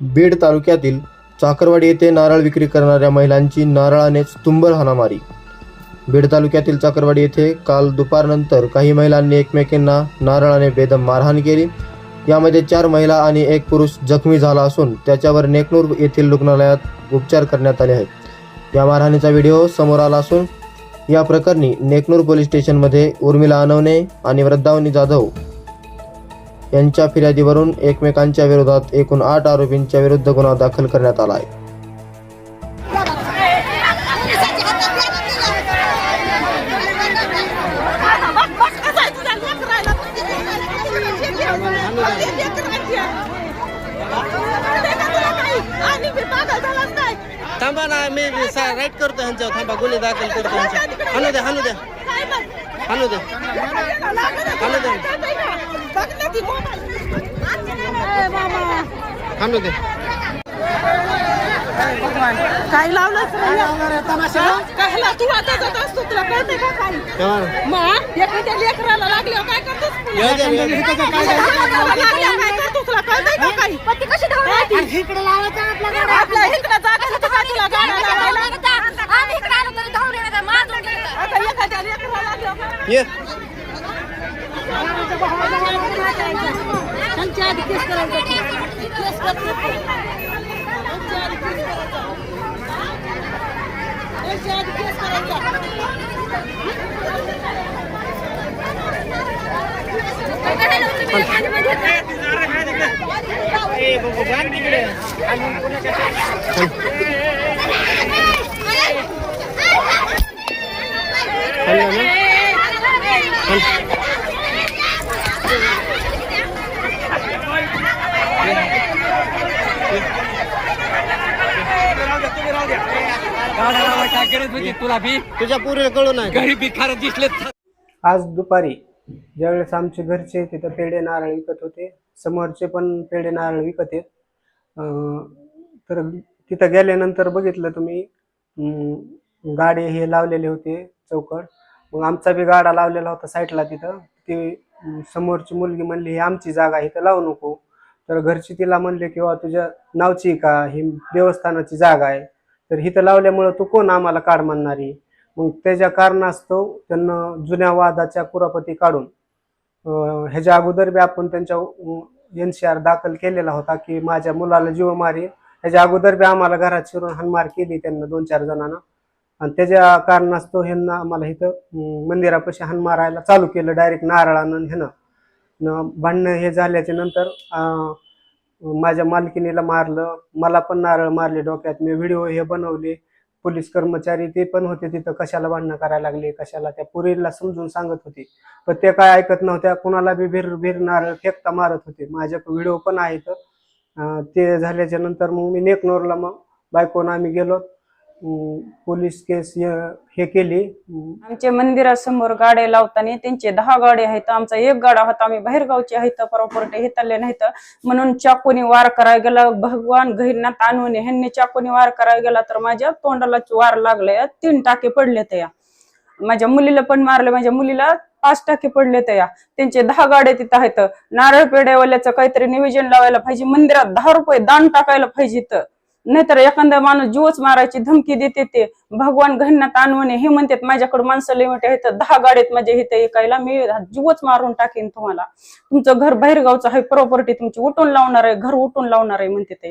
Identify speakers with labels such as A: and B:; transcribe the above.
A: बीड तालुक्यातील चाकरवाडी येथे नारळ विक्री करणाऱ्या महिलांची नारळानेच तुंबळ हाणामारी. बीड तालुक्यातील चाकरवाडी येथे काल दुपारनंतर काही महिलांनी एकमेकींना नारळाने बेदम मारहाण केली. यामध्ये चार महिला आणि एक पुरुष जखमी झाला असून त्याच्यावर नेकनूर येथील रुग्णालयात उपचार करण्यात आले आहेत. या मारहाणीचा व्हिडिओ समोर आला असून या प्रकरणी नेकनूर पोलीस स्टेशनमध्ये उर्मिला अनवणे आणि वृद्धावनी जाधव यांच्या फिर्यादीवरून एकमेकांच्या विरोधात एकूण आठ आरोपींच्या विरुद्ध गुन्हा दाखल करण्यात आला आहे.
B: थांबा ना मी राईट करतो ह्यांच्यावर. थांबा गुन्हे दाखल करतो ह्यांच्यावर. हाणू द्या हाणू द्या हाणू द्या हाणू द्या हाणू द्या
C: काय लावलंच कायला तू आता जात असतो तुला कळतंय का काही. मग एखाद्या लेकराला लागल्यावर काय करतोस तुला? काय करतो तुला कळतंय का काही
D: इकडे लावायचं आपल्या गाड्या.
C: आपल्या इकडं जागा तुला गाड्या लावायला?
D: आम्ही इकडे आलो तरी येणार, मारून गेलं.
C: आता एखाद्या लेकराला लागल्यावर काय?
B: ये
D: त्यांच्या आधी केस करायचं. केस
C: त्यांच्या आधी केस करायचा. त्यांच्या आधी केस करायचा.
B: हाणलं ना
E: तुला बी
B: तुझ्या पुरीला कळू नाही.
E: घरी भिकार दिसले
F: आज दुपारी ज्यावेळेस आमचे घरचे तिथं पेढे नारळ विकत होते. समोरचे पण पेढे नारळ विकत आहेत. तर तिथं गेल्यानंतर बघितलं तुम्ही गाडे हे लावलेले होते चौकड. मग आमचा बी गाडा लावलेला होता साईडला तिथं. ती समोरची मुलगी म्हणली ही आमची जागा इथं लावू नको. तर घरची तिला म्हणले किंवा तुझ्या नावची का? ही देवस्थानाची जागा आहे. तर हिथं लावल्यामुळं तू कोण आम्हाला काढ म्हणणारी? मग त्याच्या कारणास्तव त्यांना जुन्या वादाच्या कुरापती काढून ह्याच्या अगोदर बी आपण त्यांच्या एन सी आर दाखल केलेला होता की माझ्या मुलाला जीव मारी. ह्याच्या अगोदर बी आम्हाला घरात शिरून हानमार केली त्यांना दोन चार जणांना. आणि त्याच्या कारणास्तव ह्यांना आम्हाला इथं मंदिरापाशी हान मारायला चालू केलं डायरेक्ट नारळानं आणि ह्यानं. न भांडणं हे झाल्याच्यानंतर माझ्या मालकिनीला मारलं मला पण नारळ मारले डोक्यात मी व्हिडिओ हे बनवले पोलीस कर्मचारी ते पण होते तिथं कशाला भांडणं करायला लागले कशाला त्या पुरीला समजून सांगत होते. पण ते काय ऐकत नव्हत्या कुणाला बी भिर भिर नारळ फेकता मारत होते. माझ्या व्हिडिओ पण आहेत तर ते झाल्याच्यानंतर मग मी नेकनोरला मग बायकोनं आम्ही गेलो पोलीस केस हे- केली.
G: आमच्या मंदिरासमोर गाड्या लावताना त्यांचे दहा गाड्या आहेत आमचा एक गाडा होता आम्ही बाहेरगावचे आहेत प्रॉपर्टी हेतले नाहीत. म्हणून चाकूने वार करायला गेला भगवान गहिरनाथ आणून ह्यांनी चाकूने वार करायला गेला तर माझ्या तोंडाला वार लागले तीन टाके पडले त्या. माझ्या मुलीला पण मारले माझ्या मुलीला पाच टाके पडले त्या. त्यांचे दहा गाड्या तिथं आहेत. नारळ पेड्यावाल्याचं काहीतरी नियोजन लावायला पाहिजे मंदिरात दहा रुपये दान टाकायला पाहिजे तर नाहीतर एखादा माणूस जीवच मारायची धमकी देते ते. भगवान घडण्यात आणवणे हे म्हणतात माझ्याकडे माणसं लिमिट आहे तर दहा गाड्यात माझ्या इथे ऐकायला मी जीवच मारून टाकेन तुम्हाला. तुमचं घर बाहेरगावचं आहे प्रॉपर्टी तुमची उठून लावणार आहे घर उठून लावणार आहे म्हणते ते.